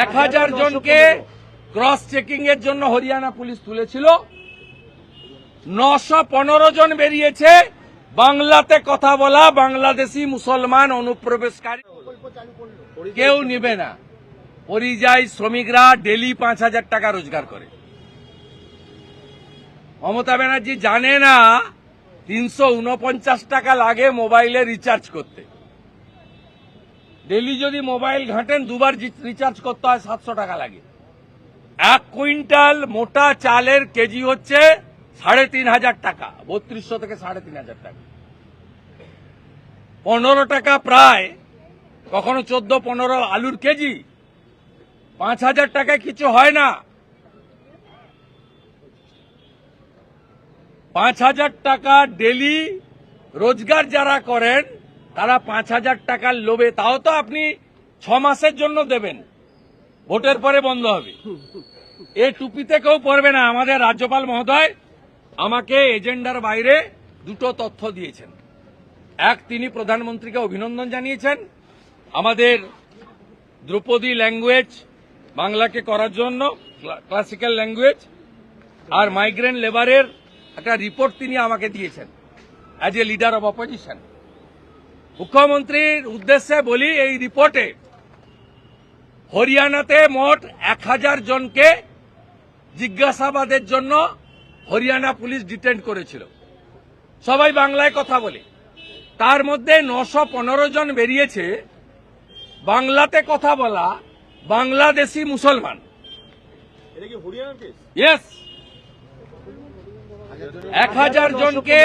এক হাজার জনকে ক্রস চেকিং এর জন্য হরিয়ানা পুলিশ তুলেছিল। নশো পনেরো জন বেরিয়েছে। বাংলাতে কথা বলা বাংলাদেশি মুসলমান অনুপ্রবেশকারী। কেউ নিবে না। পরিযায়ী শ্রমিকরা ডেলি পাঁচ হাজার টাকা রোজগার করে। মমতা ব্যানার্জি জানে না তিনশো উনপঞ্চাশ টাকা লাগে মোবাইলে রিচার্জ করতে। ডেলি যদি মোবাইল ঘাঁটেন, দুবার রিচার্জ করতে হয় সাতশো টাকা লাগে। এক কুইন্টাল মোটা চালের কেজি হচ্ছে সাড়ে তিন হাজার টাকা, বত্রিশশো থেকে সাড়ে তিন হাজার টাকা। পনেরো টাকা প্রায়, কখনো চোদ্দ, পনেরো আলুর কেজি। পাঁচ হাজার টাকায় কিছু হয় না। পাঁচ হাজার টাকা ডেলি রোজগার যারা করেন তারা পাঁচ হাজার টাকার লোভে, তাও তো আপনি ছ মাসের জন্য দেবেন। ভোটের পরে বন্ধ হবে। এ টুপিতে কেউ পড়বে না। আমাদের রাজ্যপাল মহোদয় আমাকে এজেন্ডার বাইরে দুটো তথ্য দিয়েছেন। এক, তিনি প্রধানমন্ত্রীকে অভিনন্দন জানিয়েছেন। আমাদের দ্রৌপদী ল্যাঙ্গুয়েজ বাংলাকে করার জন্য ক্লাসিক্যাল ল্যাঙ্গুয়েজ আর মাইগ্রেন্ট লেবারের একটা রিপোর্ট তিনি আমাকে দিয়েছেন। As a leader of opposition. মুখ্যমন্ত্রীর উদ্দেশ্যে বলি এই রিপোর্টে হরিয়ানাতে মোট এক হাজার জনকে জিজ্ঞাসাবাদের জন্য হরিয়ানা পুলিশ ডিটেন্ড করেছিল। সবাই বাংলায় কথা বলে। তার মধ্যে নশো পনেরো জন বেরিয়েছে। বাংলাতে কথা বলা বাংলাদেশি মুসলমান। এক হাজার জনকে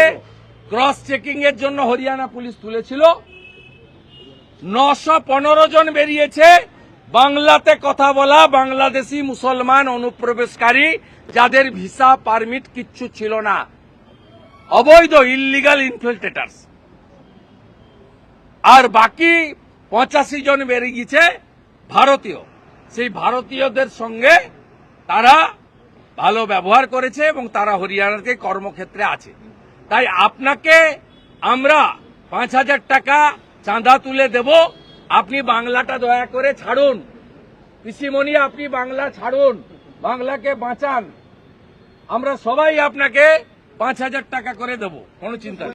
ক্রস চেকিং এর জন্য হরিয়ানা পুলিশ তুলেছিল। নশো পনেরো জন বেরিয়েছে। বাংলাতে কথা বলা বাংলাদেশি মুসলমান অনুপ্রবেশকারী, যাদের ভিসা পারমিট কিচ্ছু ছিল না। অবৈধ ইললিগাল ইনফিল্ট্রেটার্স আর বাকি পঁচাশি জন বেরিয়ে গেছে ভারতীয়। সেই ভারতীয়দের সঙ্গে তারা ভালো ব্যবহার করেছে এবং তারা হরিয়ানাকে কর্মক্ষেত্রে আছে। তাই আপনাকে আমরা পাঁচ হাজার টাকা চাঁদা তুলে দেব। আপনি বাংলাটা দয়া করে ছাড়ুন। কৃষিমণি আপনি বাংলা ছাড়ুন। বাংলাকে বাঁচান। আমরা সবাই আপনাকে পাঁচ হাজার টাকা করে দেব। কোনো চিন্তা